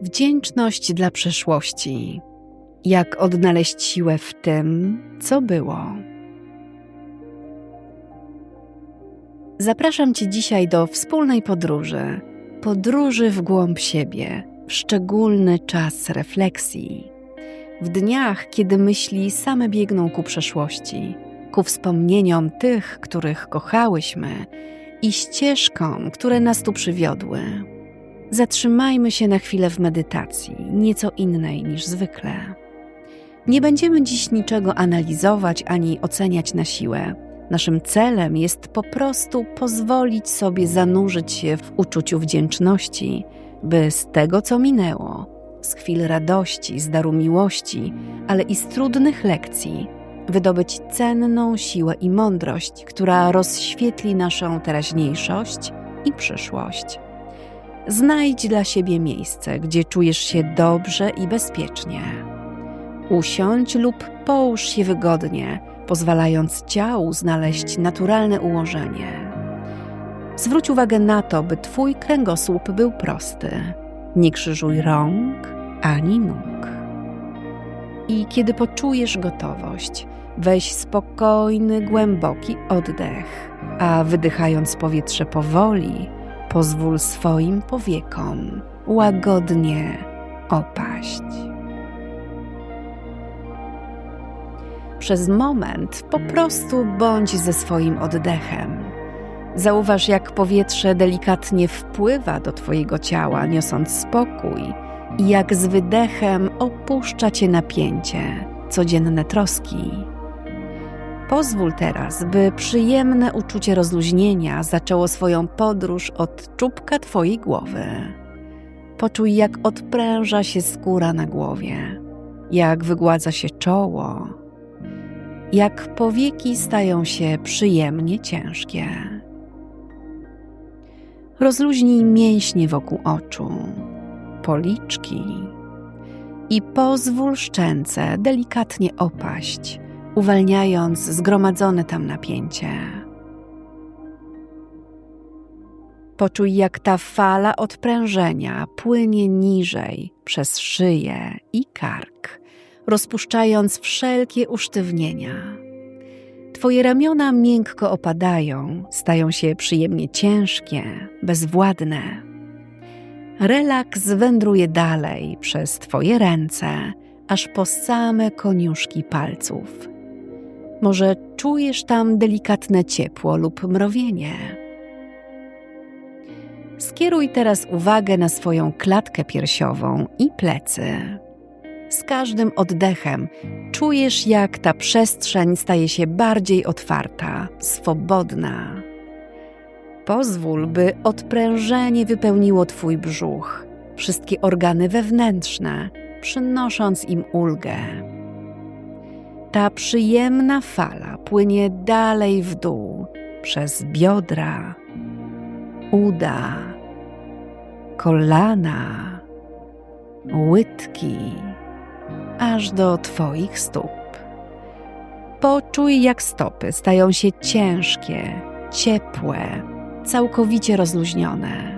Wdzięczność dla przeszłości. Jak odnaleźć siłę w tym, co było. Zapraszam Cię dzisiaj do wspólnej podróży. Podróży w głąb siebie, w szczególny czas refleksji. W dniach, kiedy myśli same biegną ku przeszłości, ku wspomnieniom tych, których kochałyśmy i ścieżkom, które nas tu przywiodły. Zatrzymajmy się na chwilę w medytacji, nieco innej niż zwykle. Nie będziemy dziś niczego analizować ani oceniać na siłę. Naszym celem jest po prostu pozwolić sobie zanurzyć się w uczuciu wdzięczności, by z tego, co minęło, z chwil radości, z daru miłości, ale i z trudnych lekcji, wydobyć cenną siłę i mądrość, która rozświetli naszą teraźniejszość i przyszłość. Znajdź dla siebie miejsce, gdzie czujesz się dobrze i bezpiecznie. Usiądź lub połóż się wygodnie, pozwalając ciału znaleźć naturalne ułożenie. Zwróć uwagę na to, by Twój kręgosłup był prosty. Nie krzyżuj rąk ani nóg. I kiedy poczujesz gotowość, weź spokojny, głęboki oddech, a wydychając powietrze powoli, pozwól swoim powiekom łagodnie opaść. Przez moment po prostu bądź ze swoim oddechem. Zauważ, jak powietrze delikatnie wpływa do Twojego ciała, niosąc spokój, i jak z wydechem opuszcza Cię napięcie, codzienne troski. Pozwól teraz, by przyjemne uczucie rozluźnienia zaczęło swoją podróż od czubka Twojej głowy. Poczuj, jak odpręża się skóra na głowie, jak wygładza się czoło, jak powieki stają się przyjemnie ciężkie. Rozluźnij mięśnie wokół oczu, policzki i pozwól szczęce delikatnie opaść, uwalniając zgromadzone tam napięcie. Poczuj, jak ta fala odprężenia płynie niżej przez szyję i kark, rozpuszczając wszelkie usztywnienia. Twoje ramiona miękko opadają, stają się przyjemnie ciężkie, bezwładne. Relaks wędruje dalej przez Twoje ręce, aż po same koniuszki palców. Może czujesz tam delikatne ciepło lub mrowienie. Skieruj teraz uwagę na swoją klatkę piersiową i plecy. Z każdym oddechem czujesz, jak ta przestrzeń staje się bardziej otwarta, swobodna. Pozwól, by odprężenie wypełniło Twój brzuch, wszystkie organy wewnętrzne, przynosząc im ulgę. Ta przyjemna fala płynie dalej w dół przez biodra, uda, kolana, łydki aż do Twoich stóp. Poczuj, jak stopy stają się ciężkie, ciepłe, całkowicie rozluźnione.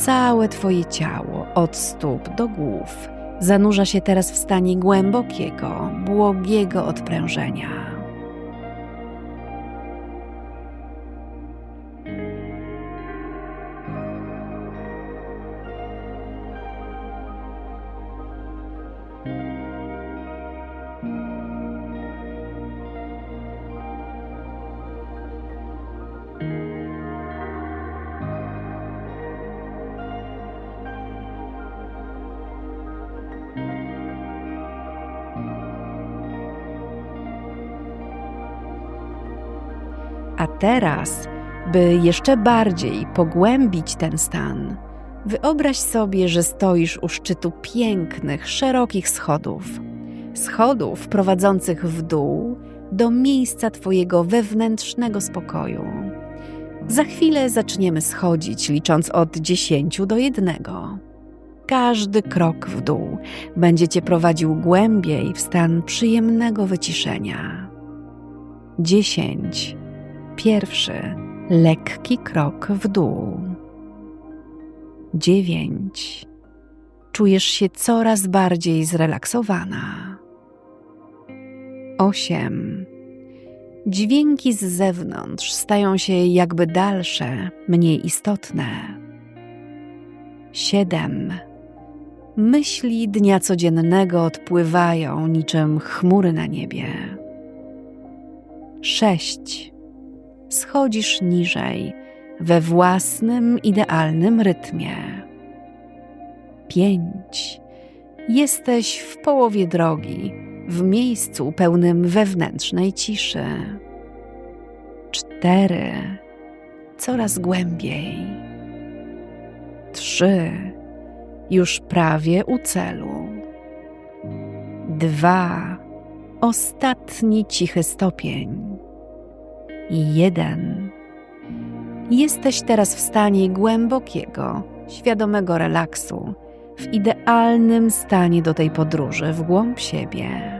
Całe Twoje ciało, od stóp do głów, zanurza się teraz w stanie głębokiego, błogiego odprężenia. Teraz, by jeszcze bardziej pogłębić ten stan, wyobraź sobie, że stoisz u szczytu pięknych, szerokich schodów. Schodów prowadzących w dół do miejsca Twojego wewnętrznego spokoju. Za chwilę zaczniemy schodzić, licząc od dziesięciu do jednego. Każdy krok w dół będzie Cię prowadził głębiej w stan przyjemnego wyciszenia. Dziesięć, pierwszy, lekki krok w dół. Dziewięć. Czujesz się coraz bardziej zrelaksowana. Osiem. Dźwięki z zewnątrz stają się jakby dalsze, mniej istotne. Siedem. Myśli dnia codziennego odpływają niczym chmury na niebie. Sześć. Schodzisz niżej we własnym idealnym rytmie. Pięć. Jesteś w połowie drogi, w miejscu pełnym wewnętrznej ciszy. Cztery. Coraz głębiej. Trzy. Już prawie u celu. Dwa. Ostatni cichy stopień. Jeden. Jesteś teraz w stanie głębokiego, świadomego relaksu, w idealnym stanie do tej podróży w głąb siebie.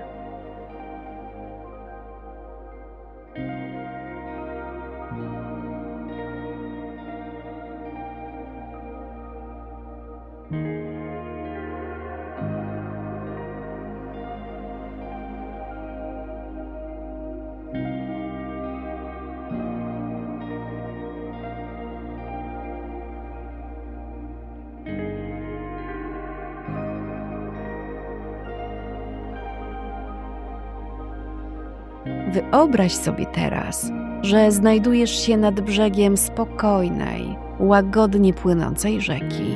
Wyobraź sobie teraz, że znajdujesz się nad brzegiem spokojnej, łagodnie płynącej rzeki.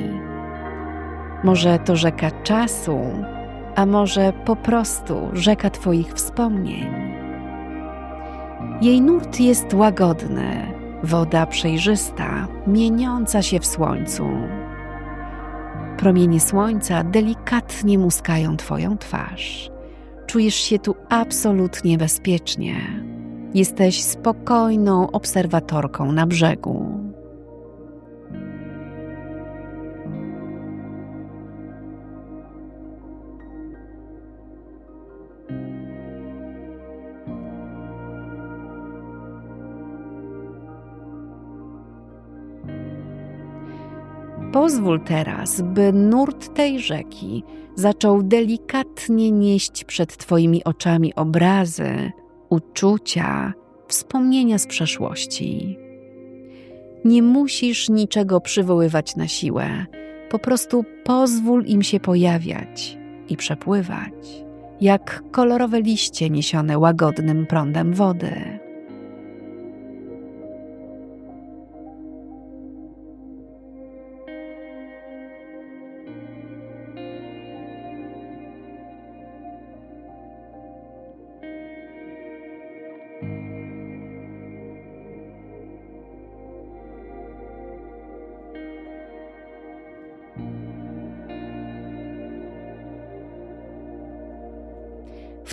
Może to rzeka czasu, a może po prostu rzeka Twoich wspomnień. Jej nurt jest łagodny, woda przejrzysta, mieniąca się w słońcu. Promienie słońca delikatnie muskają Twoją twarz czujesz się tu absolutnie bezpiecznie. Jesteś spokojną obserwatorką na brzegu. Pozwól teraz, by nurt tej rzeki zaczął delikatnie nieść przed Twoimi oczami obrazy, uczucia, wspomnienia z przeszłości. Nie musisz niczego przywoływać na siłę, po prostu pozwól im się pojawiać i przepływać, jak kolorowe liście niesione łagodnym prądem wody.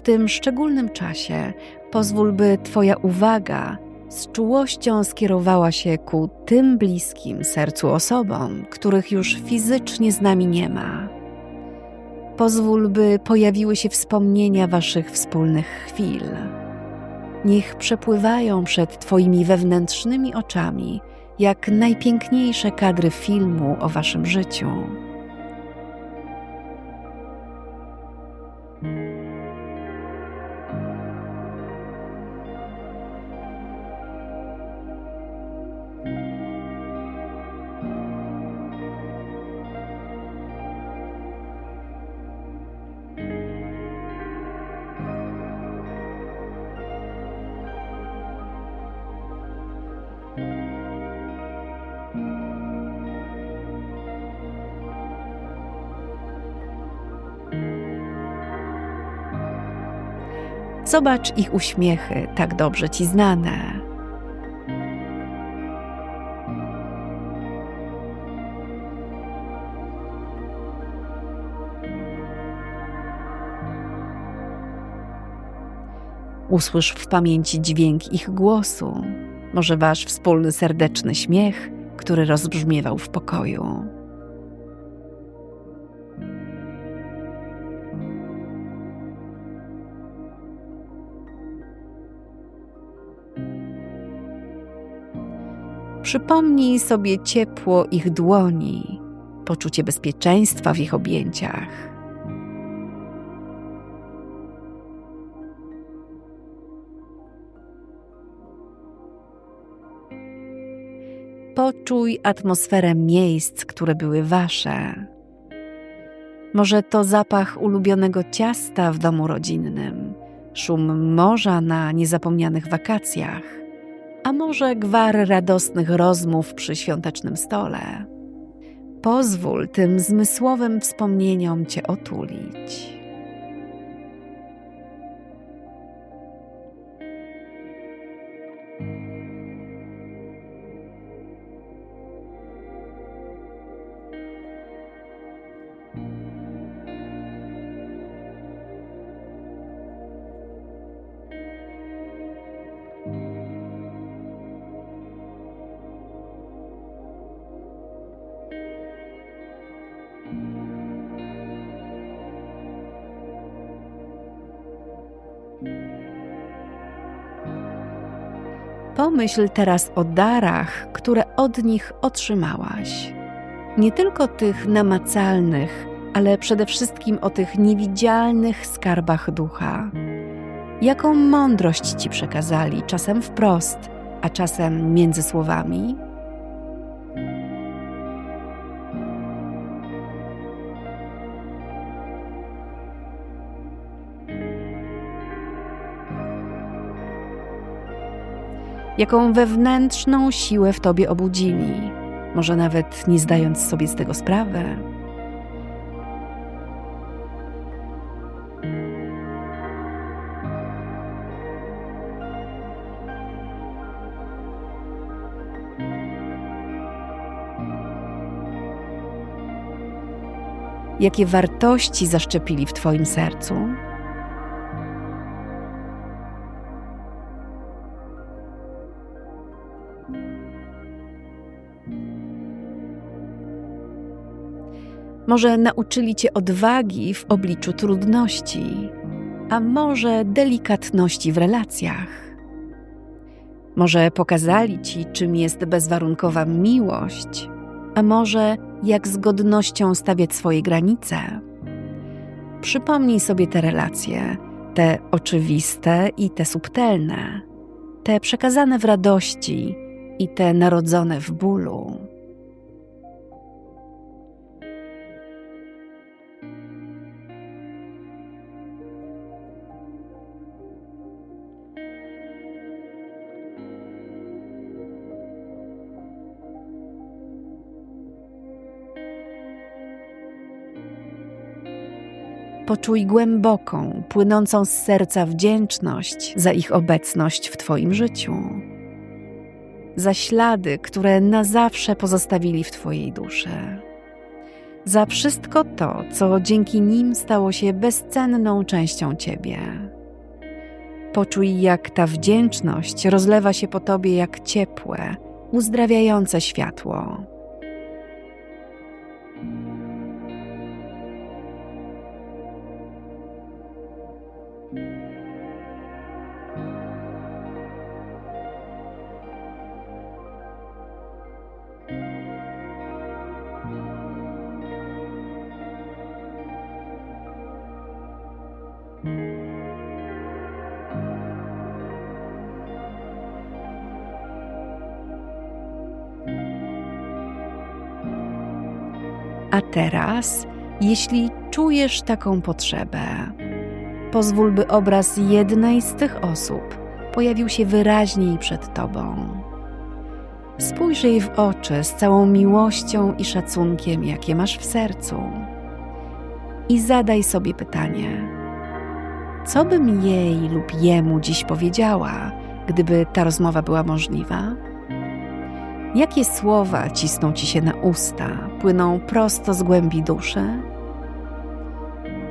W tym szczególnym czasie pozwól, by Twoja uwaga z czułością skierowała się ku tym bliskim sercu osobom, których już fizycznie z nami nie ma. Pozwól, by pojawiły się wspomnienia Waszych wspólnych chwil. Niech przepływają przed Twoimi wewnętrznymi oczami, jak najpiękniejsze kadry filmu o Waszym życiu. Zobacz ich uśmiechy, tak dobrze ci znane. Usłysz w pamięci dźwięk ich głosu, może wasz wspólny serdeczny śmiech, który rozbrzmiewał w pokoju. Przypomnij sobie ciepło ich dłoni, poczucie bezpieczeństwa w ich objęciach. Poczuj atmosferę miejsc, które były wasze. Może to zapach ulubionego ciasta w domu rodzinnym, szum morza na niezapomnianych wakacjach, a może gwar radosnych rozmów przy świątecznym stole. Pozwól tym zmysłowym wspomnieniom Cię otulić. Pomyśl teraz o darach, które od nich otrzymałaś. Nie tylko tych namacalnych, ale przede wszystkim o tych niewidzialnych skarbach ducha. Jaką mądrość ci przekazali, czasem wprost, a czasem między słowami? Jaką wewnętrzną siłę w tobie obudzili, może nawet nie zdając sobie z tego sprawy. Jakie wartości zaszczepili w Twoim sercu? Może nauczyli cię odwagi w obliczu trudności, a może delikatności w relacjach. Może pokazali ci, czym jest bezwarunkowa miłość, a może jak z godnością stawiać swoje granice. Przypomnij sobie te relacje, te oczywiste i te subtelne, te przekazane w radości i te narodzone w bólu. Poczuj głęboką, płynącą z serca wdzięczność za ich obecność w Twoim życiu, za ślady, które na zawsze pozostawili w Twojej duszy, za wszystko to, co dzięki nim stało się bezcenną częścią Ciebie. Poczuj, jak ta wdzięczność rozlewa się po Tobie jak ciepłe, uzdrawiające światło A teraz, jeśli czujesz taką potrzebę, pozwól, by obraz jednej z tych osób pojawił się wyraźniej przed Tobą. Spójrz jej w oczy z całą miłością i szacunkiem, jakie masz w sercu. I zadaj sobie pytanie: co bym jej lub jemu dziś powiedziała, gdyby ta rozmowa była możliwa? Jakie słowa cisną ci się na usta, płyną prosto z głębi duszy?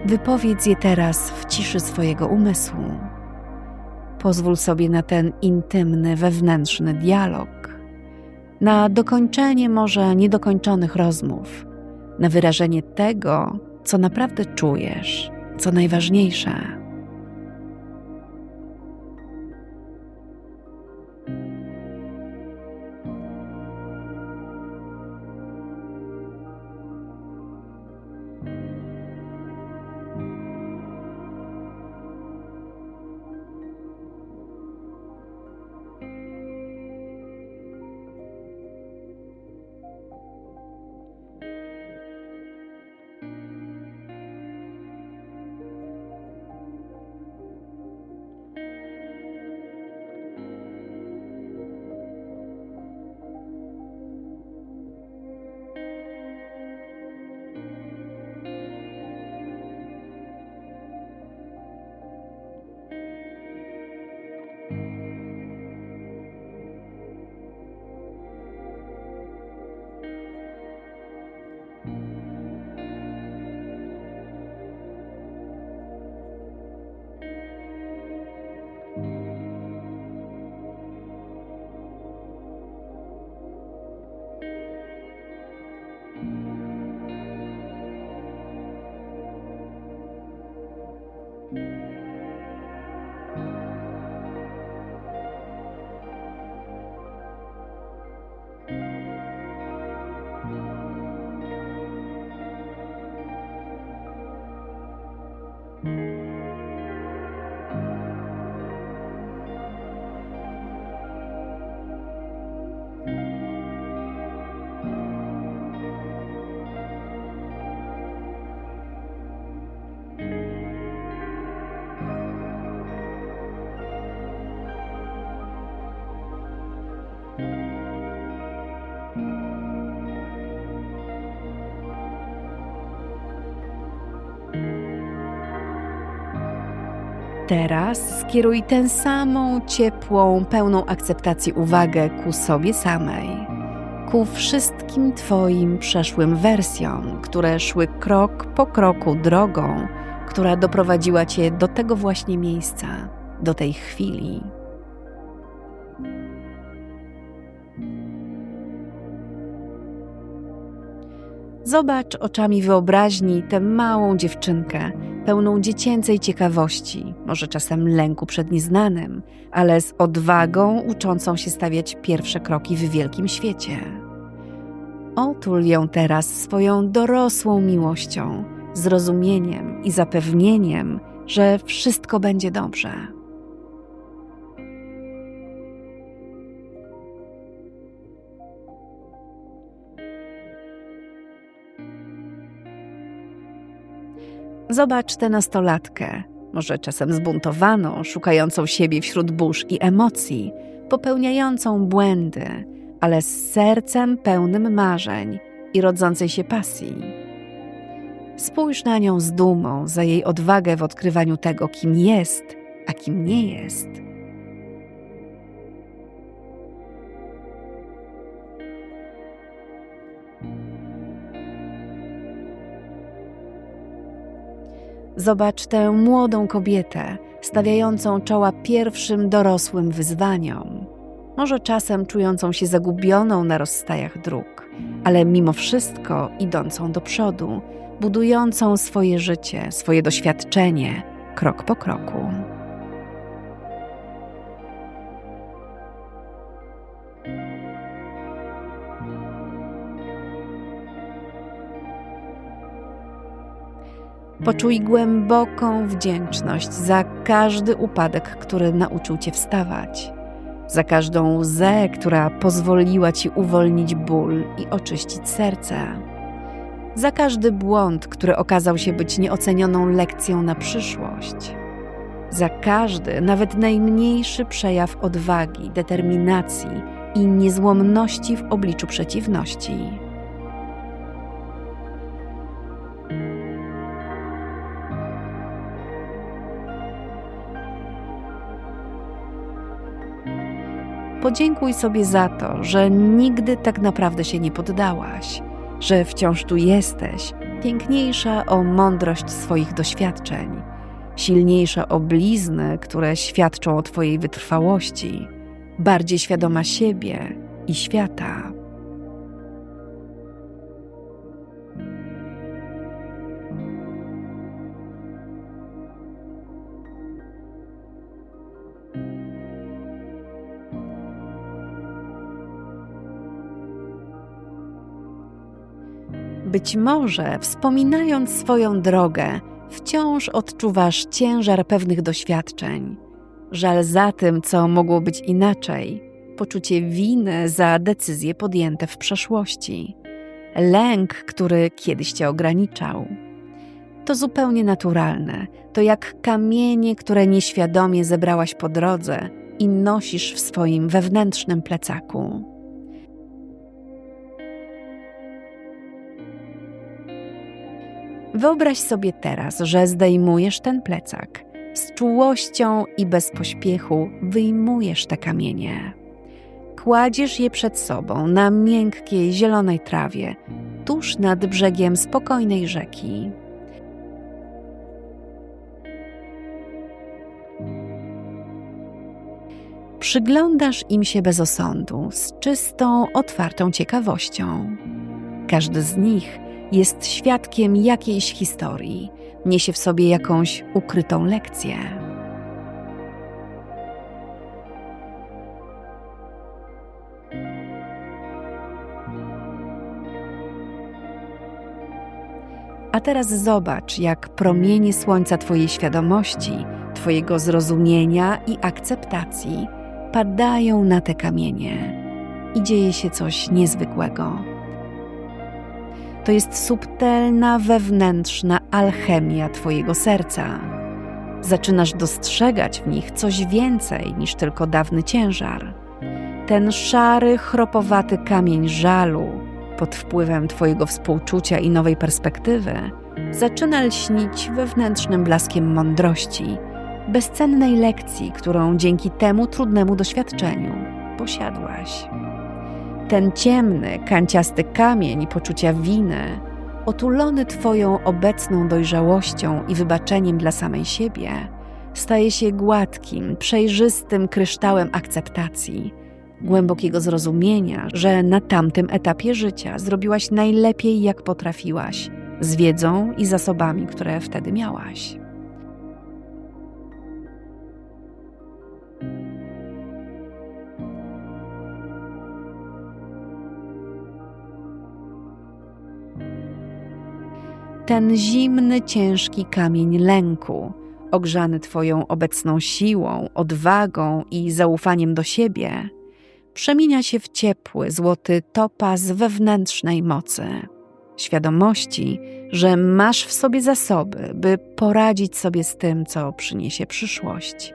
Wypowiedz je teraz w ciszy swojego umysłu. Pozwól sobie na ten intymny, wewnętrzny dialog, na dokończenie może niedokończonych rozmów, na wyrażenie tego, co naprawdę czujesz, co najważniejsze. Teraz skieruj tę samą ciepłą, pełną akceptacji uwagę ku sobie samej, ku wszystkim Twoim przeszłym wersjom, które szły krok po kroku drogą, która doprowadziła Cię do tego właśnie miejsca, do tej chwili. Zobacz oczami wyobraźni tę małą dziewczynkę, pełną dziecięcej ciekawości, może czasem lęku przed nieznanym, ale z odwagą uczącą się stawiać pierwsze kroki w wielkim świecie. Otul ją teraz swoją dorosłą miłością, zrozumieniem i zapewnieniem, że wszystko będzie dobrze. Zobacz tę nastolatkę, może czasem zbuntowaną, szukającą siebie wśród burz i emocji, popełniającą błędy, ale z sercem pełnym marzeń i rodzącej się pasji. Spójrz na nią z dumą za jej odwagę w odkrywaniu tego, kim jest, a kim nie jest. Zobacz tę młodą kobietę, stawiającą czoła pierwszym dorosłym wyzwaniom. Może czasem czującą się zagubioną na rozstajach dróg, ale mimo wszystko idącą do przodu, budującą swoje życie, swoje doświadczenie krok po kroku. Poczuj głęboką wdzięczność za każdy upadek, który nauczył cię wstawać, za każdą łzę, która pozwoliła ci uwolnić ból i oczyścić serce, za każdy błąd, który okazał się być nieocenioną lekcją na przyszłość, za każdy, nawet najmniejszy przejaw odwagi, determinacji i niezłomności w obliczu przeciwności. Podziękuj sobie za to, że nigdy tak naprawdę się nie poddałaś, że wciąż tu jesteś, piękniejsza o mądrość swoich doświadczeń, silniejsza o blizny, które świadczą o Twojej wytrwałości, bardziej świadoma siebie i świata. Być może, wspominając swoją drogę, wciąż odczuwasz ciężar pewnych doświadczeń, żal za tym, co mogło być inaczej, poczucie winy za decyzje podjęte w przeszłości, lęk, który kiedyś cię ograniczał. To zupełnie naturalne. To jak kamienie, które nieświadomie zebrałaś po drodze i nosisz w swoim wewnętrznym plecaku. Wyobraź sobie teraz, że zdejmujesz ten plecak. Z czułością i bez pośpiechu wyjmujesz te kamienie. Kładziesz je przed sobą na miękkiej, zielonej trawie, tuż nad brzegiem spokojnej rzeki. Przyglądasz im się bez osądu, z czystą, otwartą ciekawością. Każdy z nich jest świadkiem jakiejś historii, niesie w sobie jakąś ukrytą lekcję. A teraz zobacz, jak promienie słońca Twojej świadomości, Twojego zrozumienia i akceptacji padają na te kamienie i dzieje się coś niezwykłego to jest subtelna wewnętrzna alchemia Twojego serca. Zaczynasz dostrzegać w nich coś więcej niż tylko dawny ciężar. Ten szary, chropowaty kamień żalu, pod wpływem Twojego współczucia i nowej perspektywy, zaczyna lśnić wewnętrznym blaskiem mądrości, bezcennej lekcji, którą dzięki temu trudnemu doświadczeniu posiadłaś. Ten ciemny, kanciasty kamień poczucia winy, otulony Twoją obecną dojrzałością i wybaczeniem dla samej siebie, staje się gładkim, przejrzystym kryształem akceptacji, głębokiego zrozumienia, że na tamtym etapie życia zrobiłaś najlepiej, jak potrafiłaś, z wiedzą i zasobami, które wtedy miałaś. Ten zimny, ciężki kamień lęku, ogrzany Twoją obecną siłą, odwagą i zaufaniem do siebie, przemienia się w ciepły, złoty topaz wewnętrznej mocy, świadomości, że masz w sobie zasoby, by poradzić sobie z tym, co przyniesie przyszłość.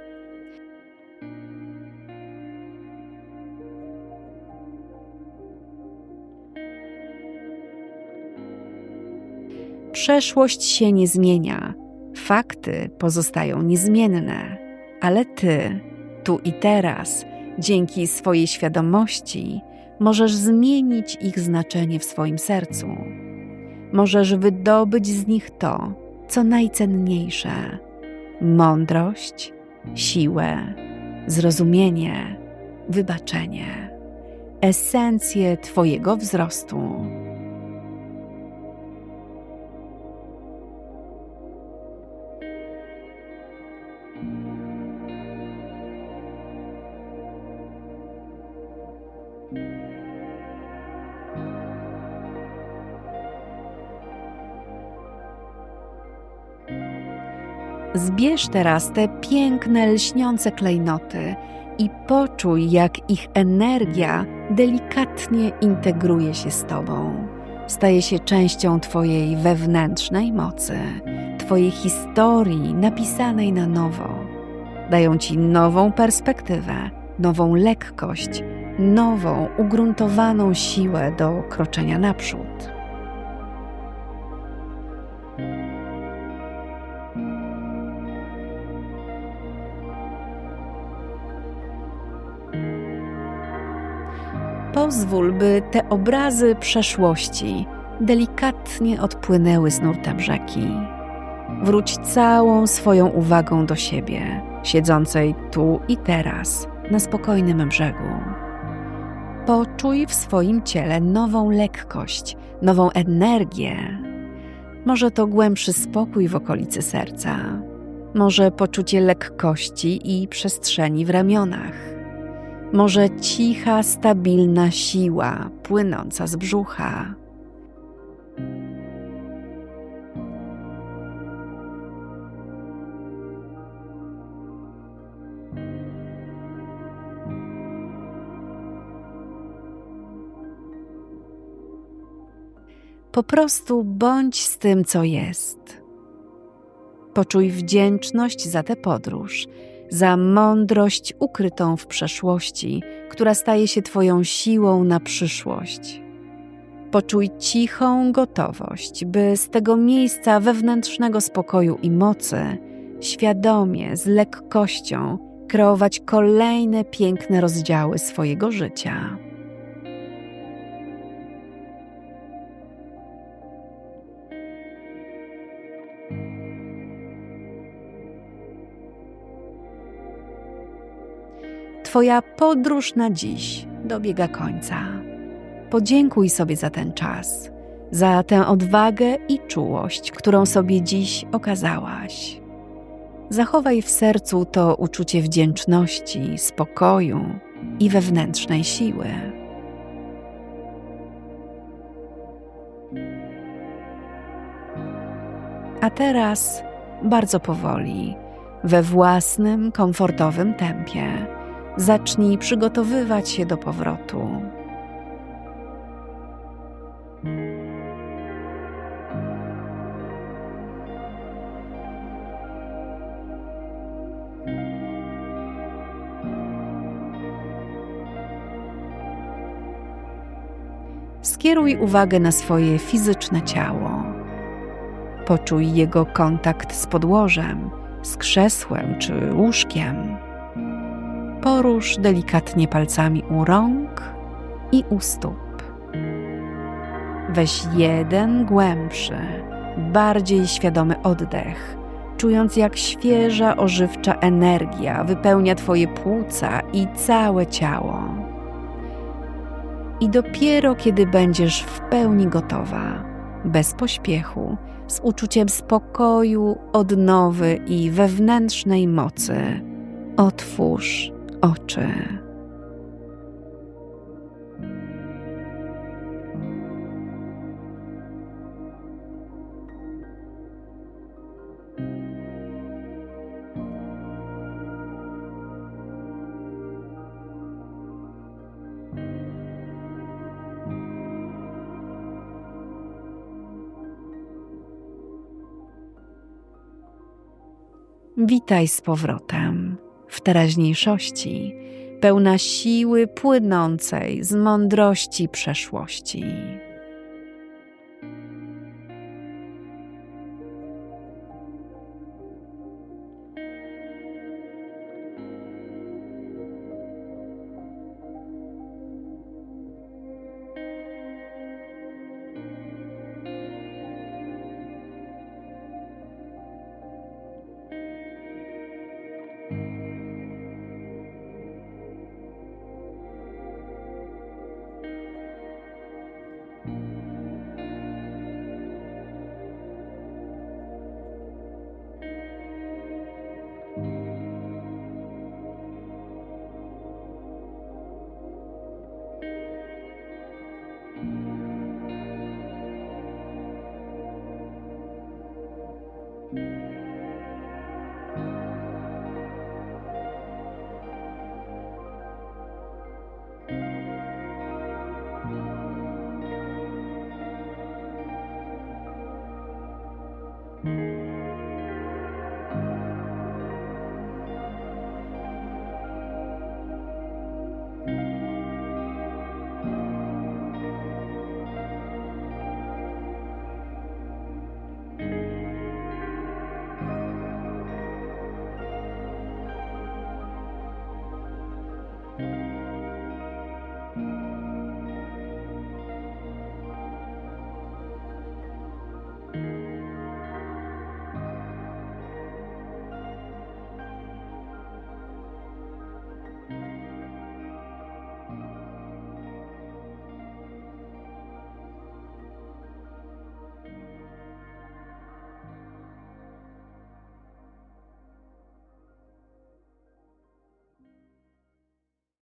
Przeszłość się nie zmienia, fakty pozostają niezmienne, ale ty, tu i teraz, dzięki swojej świadomości, możesz zmienić ich znaczenie w swoim sercu. Możesz wydobyć z nich to, co najcenniejsze mądrość, siłę, zrozumienie, wybaczenie, esencję Twojego wzrostu. Zbierz teraz te piękne, lśniące klejnoty i poczuj, jak ich energia delikatnie integruje się z Tobą. Staje się częścią Twojej wewnętrznej mocy, Twojej historii napisanej na nowo. Dają Ci nową perspektywę, nową lekkość, nową, ugruntowaną siłę do kroczenia naprzód. Pozwól, by te obrazy przeszłości delikatnie odpłynęły z nurtem rzeki. Wróć całą swoją uwagą do siebie, siedzącej tu i teraz, na spokojnym brzegu. Poczuj w swoim ciele nową lekkość, nową energię. Może to głębszy spokój w okolicy serca, może poczucie lekkości i przestrzeni w ramionach może cicha, stabilna siła płynąca z brzucha. Po prostu bądź z tym, co jest. Poczuj wdzięczność za tę podróż za mądrość ukrytą w przeszłości, która staje się Twoją siłą na przyszłość. Poczuj cichą gotowość, by z tego miejsca wewnętrznego spokoju i mocy świadomie, z lekkością kreować kolejne piękne rozdziały swojego życia. Twoja podróż na dziś dobiega końca. Podziękuj sobie za ten czas, za tę odwagę i czułość, którą sobie dziś okazałaś. Zachowaj w sercu to uczucie wdzięczności, spokoju i wewnętrznej siły. A teraz bardzo powoli, we własnym, komfortowym tempie zacznij przygotowywać się do powrotu. Skieruj uwagę na swoje fizyczne ciało. Poczuj jego kontakt z podłożem z krzesłem czy łóżkiem. Porusz delikatnie palcami u rąk i u stóp. Weź jeden głębszy, bardziej świadomy oddech, czując jak świeża, ożywcza energia wypełnia Twoje płuca i całe ciało. I dopiero kiedy będziesz w pełni gotowa, bez pośpiechu, z uczuciem spokoju, odnowy i wewnętrznej mocy, otwórz oczy. Witaj z powrotem w teraźniejszości, pełna siły płynącej z mądrości przeszłości.